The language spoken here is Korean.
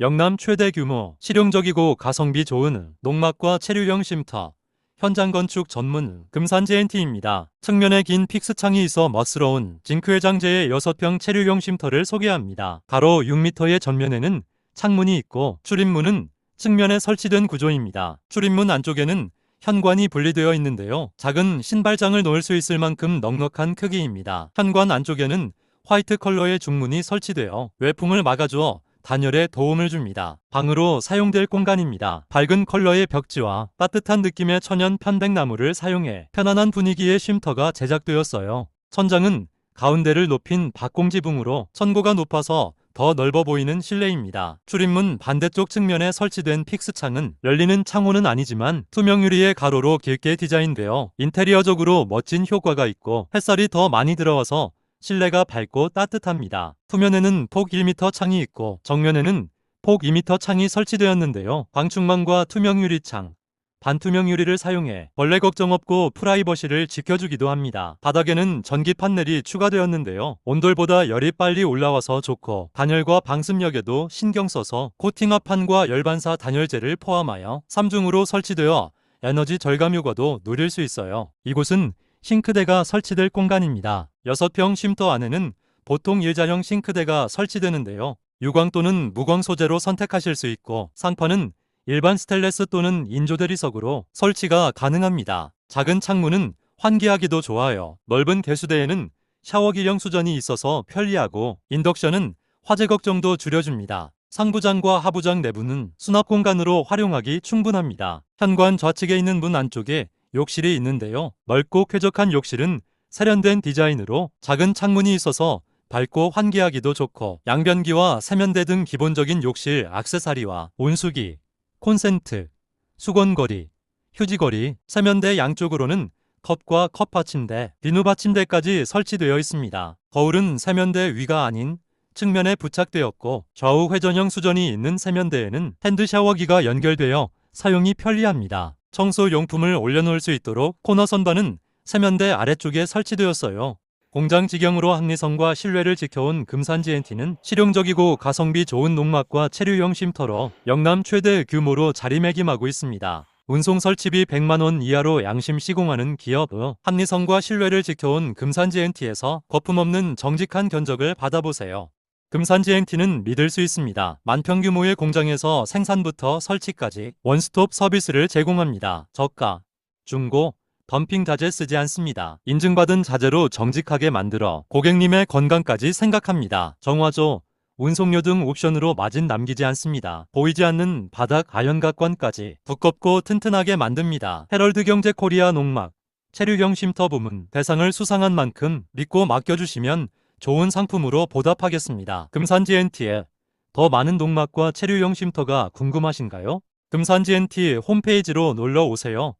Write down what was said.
영남 최대 규모, 실용적이고 가성비 좋은 농막과 체류형 쉼터, 현장 건축 전문 금산 JNT입니다. 측면에 긴 픽스창이 있어 멋스러운 징크 회장제의 6평 체류형 쉼터를 소개합니다. 가로 6m의 전면에는 창문이 있고 출입문은 측면에 설치된 구조입니다. 출입문 안쪽에는 현관이 분리되어 있는데요. 작은 신발장을 놓을 수 있을 만큼 넉넉한 크기입니다. 현관 안쪽에는 화이트 컬러의 중문이 설치되어 외풍을 막아주어 단열에 도움을 줍니다. 방으로 사용될 공간입니다. 밝은 컬러의 벽지와 따뜻한 느낌의 천연 편백나무를 사용해 편안한 분위기의 쉼터가 제작되었어요. 천장은 가운데를 높인 박공지붕으로 천고가 높아서 더 넓어 보이는 실내입니다. 출입문 반대쪽 측면에 설치된 픽스창은 열리는 창호는 아니지만 투명 유리의 가로로 길게 디자인되어 인테리어적으로 멋진 효과가 있고 햇살이 더 많이 들어와서 실내가 밝고 따뜻합니다. 후면에는 폭 1m 창이 있고 정면에는 폭 2m 창이 설치되었는데요. 방충망과 투명 유리창, 반투명 유리를 사용해 벌레 걱정 없고 프라이버시를 지켜주기도 합니다. 바닥에는 전기 판넬이 추가되었는데요. 온돌보다 열이 빨리 올라와서 좋고 단열과 방습력에도 신경 써서 코팅 합판과 열반사 단열재를 포함하여 3중으로 설치되어 에너지 절감 효과도 누릴 수 있어요. 이곳은 싱크대가 설치될 공간입니다. 6평 쉼터 안에는 보통 일자형 싱크대가 설치되는데요. 유광 또는 무광 소재로 선택하실 수 있고 상판은 일반 스테인레스 또는 인조 대리석으로 설치가 가능합니다. 작은 창문은 환기하기도 좋아요. 넓은 개수대에는 샤워기형 수전이 있어서 편리하고 인덕션은 화재 걱정도 줄여줍니다. 상부장과 하부장 내부는 수납 공간으로 활용하기 충분합니다. 현관 좌측에 있는 문 안쪽에 욕실이 있는데요. 넓고 쾌적한 욕실은 세련된 디자인으로 작은 창문이 있어서 밝고 환기하기도 좋고 양변기와 세면대 등 기본적인 욕실 액세서리와 온수기, 콘센트, 수건거리, 휴지거리, 세면대 양쪽으로는 컵과 컵 받침대, 비누 받침대까지 설치되어 있습니다. 거울은 세면대 위가 아닌 측면에 부착되었고 좌우 회전형 수전이 있는 세면대에는 핸드 샤워기가 연결되어 사용이 편리합니다. 청소 용품을 올려놓을 수 있도록 코너 선반은 세면대 아래쪽에 설치되었어요. 공장 직영으로 합리성과 신뢰를 지켜온 금산 GNT는 실용적이고 가성비 좋은 농막과 체류형 쉼터로 영남 최대 규모로 자리매김하고 있습니다. 운송 설치비 100만 원 이하로 양심 시공하는 기업 합리성과 신뢰를 지켜온 금산 GNT에서 거품없는 정직한 견적을 받아보세요. 금산 GNT는 믿을 수 있습니다. 만평 규모의 공장에서 생산부터 설치까지 원스톱 서비스를 제공합니다. 저가, 중고, 덤핑 자재 쓰지 않습니다. 인증받은 자재로 정직하게 만들어 고객님의 건강까지 생각합니다. 정화조, 운송료 등 옵션으로 마진 남기지 않습니다. 보이지 않는 바닥 아연각관까지 두껍고 튼튼하게 만듭니다. 헤럴드 경제 코리아 농막, 체류형 쉼터 부문 대상을 수상한 만큼 믿고 맡겨주시면 좋은 상품으로 보답하겠습니다. 금산 GNT에 더 많은 농막과 체류형 쉼터가 궁금하신가요? 금산 GNT 홈페이지로 놀러 오세요.